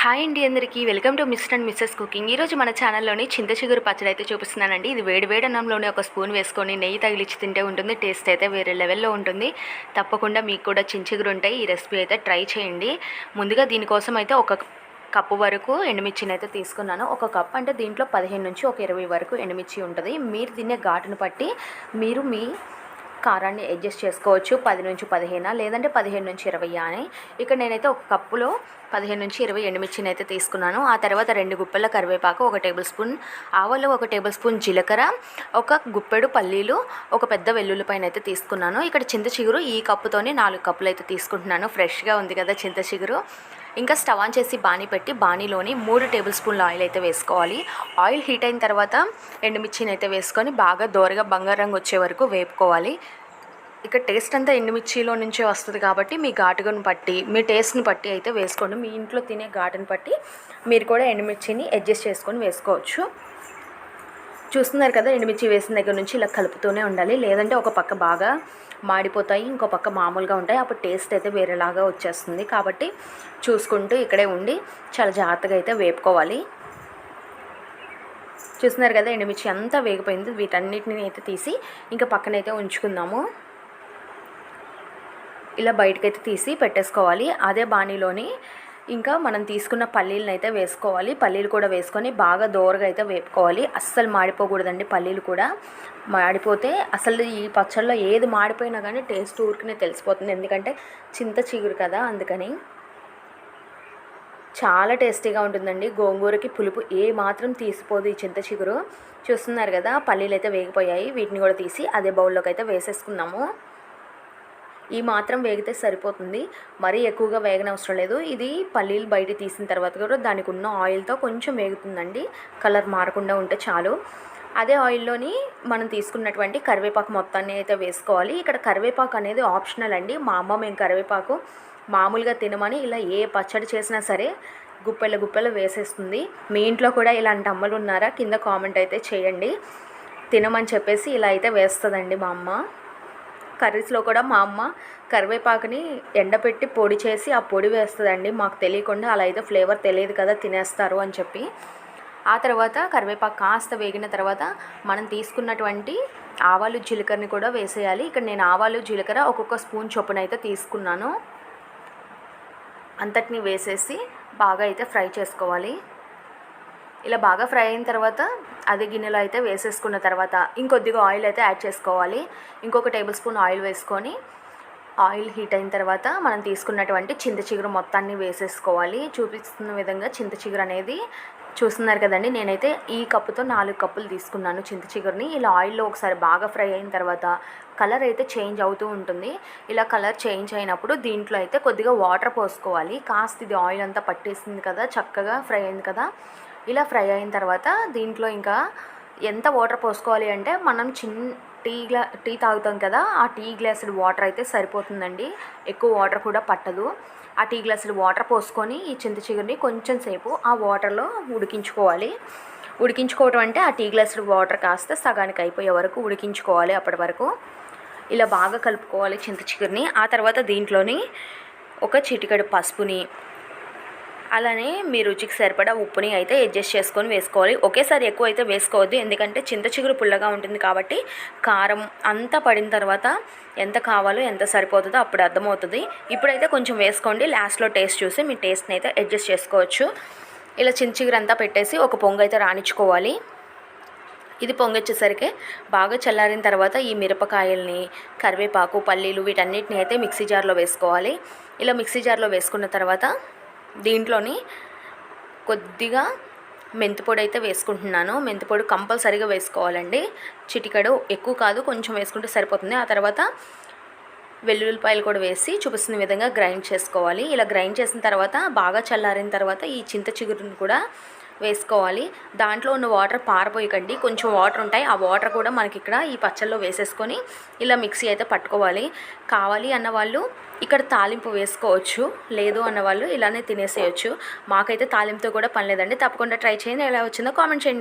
Hi అండి అందరికీ. Welcome to mister and missus cooking. ఈరోజు మన ఛానల్లోని చింత చిగురు పచ్చడి అయితే చూపిస్తున్నానండి. ఇది వేడి వేడి అన్నంలోనే ఒక స్పూన్ వేసుకొని నెయ్యి తగిలిచ్చి తింటే ఉంటుంది టేస్ట్ అయితే వేరే లెవెల్లో ఉంటుంది. తప్పకుండా మీకు కూడా చించిగురు ఉంటాయి. ఈ రెసిపీ అయితే ట్రై చేయండి. ముందుగా దీనికోసం అయితే ఒక కప్పు వరకు ఎండుమిర్చిని అయితే తీసుకున్నాను. ఒక కప్ అంటే దీంట్లో పదిహేను నుంచి ఒక ఇరవై వరకు ఎండుమిర్చి ఉంటుంది. మీరు తినే ఘాటును బట్టి మీరు మీ కారాన్ని అడ్జస్ట్ చేసుకోవచ్చు. పది నుంచి పదిహేను లేదంటే పదిహేను నుంచి ఇరవై అని. ఇక్కడ నేనైతే ఒక కప్పులో పదిహేను నుంచి ఇరవై ఎండుమిర్చిని అయితే తీసుకున్నాను. ఆ తర్వాత రెండు గుప్పెల కరివేపాకు ఒక టేబుల్ స్పూన్ ఆవాలు ఒక టేబుల్ స్పూన్ జీలకర్ర ఒక గుప్పెడు పల్లీలు ఒక పెద్ద వెల్లుల్లిపైన అయితే తీసుకున్నాను. ఇక్కడ చింత చిగురు ఈ కప్పుతోనే నాలుగు కప్పులు అయితే తీసుకుంటున్నాను. ఫ్రెష్గా ఉంది కదా చింత చిగురు ఇంకా స్టవ్ ఆన్ చేసి బాణీ పెట్టి బాణీలోని మూడు టేబుల్ స్పూన్ల ఆయిల్ అయితే వేసుకోవాలి. ఆయిల్ హీట్ అయిన తర్వాత ఎండుమిర్చిని అయితే వేసుకొని బాగా దోరగా బంగారు రంగు వచ్చే వరకు వేపుకోవాలి. ఇక టేస్ట్ అంతా ఎండుమిర్చిలో నుంచే వస్తుంది కాబట్టి మీ ఘాటును బట్టి మీ టేస్ట్ని బట్టి అయితే వేసుకోండి. మీ ఇంట్లో తినే ఘాటుని బట్టి మీరు కూడా ఎండుమిర్చిని అడ్జస్ట్ చేసుకొని వేసుకోవచ్చు. చూస్తున్నారు కదా ఎండుమిర్చి వేసిన దగ్గర నుంచి ఇలా కలుపుతూనే ఉండాలి. లేదంటే ఒక పక్క బాగా మాడిపోతాయి ఇంకో పక్క మామూలుగా ఉంటాయి. అప్పుడు టేస్ట్ అయితే వేరేలాగా వచ్చేస్తుంది. కాబట్టి చూసుకుంటూ ఇక్కడే ఉండి చాలా జాగ్రత్తగా అయితే వేపుకోవాలి. చూస్తున్నారు కదా ఎండుమిర్చి అంతా వేగిపోయింది. వీటన్నిటిని అయితే తీసి ఇంకా పక్కనైతే ఉంచుకుందాము. ఇలా బయటకైతే తీసి పెట్టేసుకోవాలి. అదే బాణీలోని ఇంకా మనం తీసుకున్న పల్లీలను అయితే వేసుకోవాలి. పల్లీలు కూడా వేసుకొని బాగా దోరగా అయితే వేపుకోవాలి. అస్సలు మాడిపోకూడదండి పల్లీలు కూడా. మాడిపోతే అసలు ఈ పచ్చళ్ళలో ఏది మాడిపోయినా కానీ టేస్ట్ ఊరికనే తెలిసిపోతుంది. ఎందుకంటే చింత చిగురు కదా అందుకని. చాలా టేస్టీగా ఉంటుందండి. గోంగూరకి పులుపు ఏ మాత్రం తీసిపోదు ఈ చింత చిగురు. చూస్తున్నారు కదా పల్లీలు అయితే వేగిపోయాయి. వీటిని కూడా తీసి అదే బౌల్లోకి అయితే వేసేసుకున్నాము. ఈ మాత్రం వేగితే సరిపోతుంది. మరీ ఎక్కువగా వేగనవసరం లేదు. ఇది పల్లీలు బయట తీసిన తర్వాత కూడా దానికి ఉన్న ఆయిల్తో కొంచెం వేగుతుందండి. కలర్ మారకుండా ఉంటే చాలు. అదే ఆయిల్లోని మనం తీసుకున్నటువంటి కరివేపాకు మొత్తాన్ని అయితే వేసుకోవాలి. ఇక్కడ కరివేపాకు అనేది ఆప్షనల్ అండి. మా అమ్మ మేము కరివేపాకు మామూలుగా తినమని ఇలా ఏ పచ్చడి చేసినా సరే గుప్పెల గుప్పెలు వేసేస్తుంది. మీ ఇంట్లో కూడా ఇలాంటి అమ్మలు ఉన్నారా? కింద కామెంట్ అయితే చేయండి. తినమని చెప్పేసి ఇలా అయితే వేస్తుందండి మా అమ్మ. కర్రీస్లో కూడా మా అమ్మ కరివేపాకుని ఎండపెట్టి పొడి చేసి ఆ పొడి వేస్తుందండి. మాకు తెలియకుండా అలా అయితే ఫ్లేవర్ తెలియదు కదా తినేస్తారు అని చెప్పి. ఆ తర్వాత కరివేపాకు కాస్త వేగిన తర్వాత మనం తీసుకున్నటువంటి ఆవాలు జీలకర్రని కూడా వేసేయాలి. ఇక్కడ నేను ఆవాలు జీలకర్ర ఒక్కొక్క స్పూన్ చొప్పున అయితే తీసుకున్నాను. అంతటిని వేసేసి బాగా అయితే ఫ్రై చేసుకోవాలి. ఇలా బాగా ఫ్రై అయిన తర్వాత అదే గిన్నెలో అయితే వేసేసుకున్న తర్వాత ఇంకొద్దిగా ఆయిల్ అయితే యాడ్ చేసుకోవాలి. ఇంకొక టేబుల్ స్పూన్ ఆయిల్ వేసుకొని ఆయిల్ హీట్ అయిన తర్వాత మనం తీసుకున్నటువంటి చింత చిగురు మొత్తాన్ని వేసేసుకోవాలి. చూపిస్తున్న విధంగా చింత చిగురు అనేది చూస్తున్నారు కదండి. నేనైతే ఈ కప్పుతో నాలుగు కప్పులు తీసుకున్నాను చింత చిగురిని. ఇలా ఆయిల్లో ఒకసారి బాగా ఫ్రై అయిన తర్వాత కలర్ అయితే చేంజ్ అవుతూ ఉంటుంది. ఇలా కలర్ చేంజ్ అయినప్పుడు దీంట్లో అయితే కొద్దిగా వాటర్ పోసుకోవాలి. కాస్త ఇది ఆయిల్ అంతా పట్టేసింది కదా చక్కగా ఫ్రై అయింది కదా. ఇలా ఫ్రై అయిన తర్వాత దీంట్లో ఇంకా ఎంత వాటర్ పోసుకోవాలి అంటే మనం చిన్న టీ గ్లా టీ తాగుతాం కదా ఆ టీ గ్లాసుడు వాటర్ అయితే సరిపోతుందండి. ఎక్కువ వాటర్ కూడా పట్టదు. ఆ టీ గ్లాసులు వాటర్ పోసుకొని ఈ చింత చిగురిని కొంచెం సేపు ఆ వాటర్లో ఉడికించుకోవాలి. ఉడికించుకోవటం అంటే ఆ టీ గ్లాసులు వాటర్ కాస్త సగానికి అయిపోయే వరకు ఉడికించుకోవాలి అప్పటి వరకు. ఇలా బాగా కలుపుకోవాలి చింత చిగురిని. ఆ తర్వాత దీంట్లోని ఒక చిటికెడు పసుపుని అలానే మీ రుచికి సరిపడా ఉప్పుని అయితే అడ్జస్ట్ చేసుకొని వేసుకోవాలి. ఒకేసారి ఎక్కువ అయితే వేసుకోవద్దు. ఎందుకంటే చింత చిగురు పుల్లగా ఉంటుంది కాబట్టి కారం అంతా పడిన తర్వాత ఎంత కావాలో ఎంత సరిపోతుందో అప్పుడు అర్థమవుతుంది. ఇప్పుడైతే కొంచెం వేసుకోండి. లాస్ట్లో టేస్ట్ చూసి మీ టేస్ట్ని అయితే అడ్జస్ట్ చేసుకోవచ్చు. ఇలా చింత చిగురు అంతా పెట్టేసి ఒక పొంగు అయితే రాణించుకోవాలి. ఇది పొంగొచ్చేసరికి బాగా చల్లారిన తర్వాత ఈ మిరపకాయల్ని కరివేపాకు పల్లీలు వీటన్నిటిని అయితే మిక్సీ జార్లో వేసుకోవాలి. ఇలా మిక్సీ జార్లో వేసుకున్న తర్వాత దీంట్లోని కొద్దిగా మెంతిపొడి అయితే వేసుకుంటున్నాను. మెంతిపొడి కంపల్సరీగా వేసుకోవాలండి. చిటికడు ఎక్కువ కాదు కొంచెం వేసుకుంటే సరిపోతుంది. ఆ తర్వాత వెల్లుల్లిపాయలు కూడా వేసి చూపిస్తున్న విధంగా గ్రైండ్ చేసుకోవాలి. ఇలా గ్రైండ్ చేసిన తర్వాత బాగా చల్లారిన తర్వాత ఈ చింత చిగురుని కూడా వేసుకోవాలి. దాంట్లో ఉన్న వాటర్ పారపోయకండి కొంచెం వాటర్ ఉంటాయి. ఆ వాటర్ కూడా మనకి ఇక్కడ ఈ పచ్చళ్ళలో వేసేసుకొని ఇలా మిక్సీ అయితే పట్టుకోవాలి. కావాలి అన్న వాళ్ళు ఇక్కడ తాలింపు వేసుకోవచ్చు. లేదు అన్న వాళ్ళు ఇలానే తినేసేయచ్చు. మాకైతే తాలింపుతో కూడా పని లేదండి. తప్పకుండా ట్రై చేయండి. ఎలా వచ్చిందో కామెంట్ చేయండి.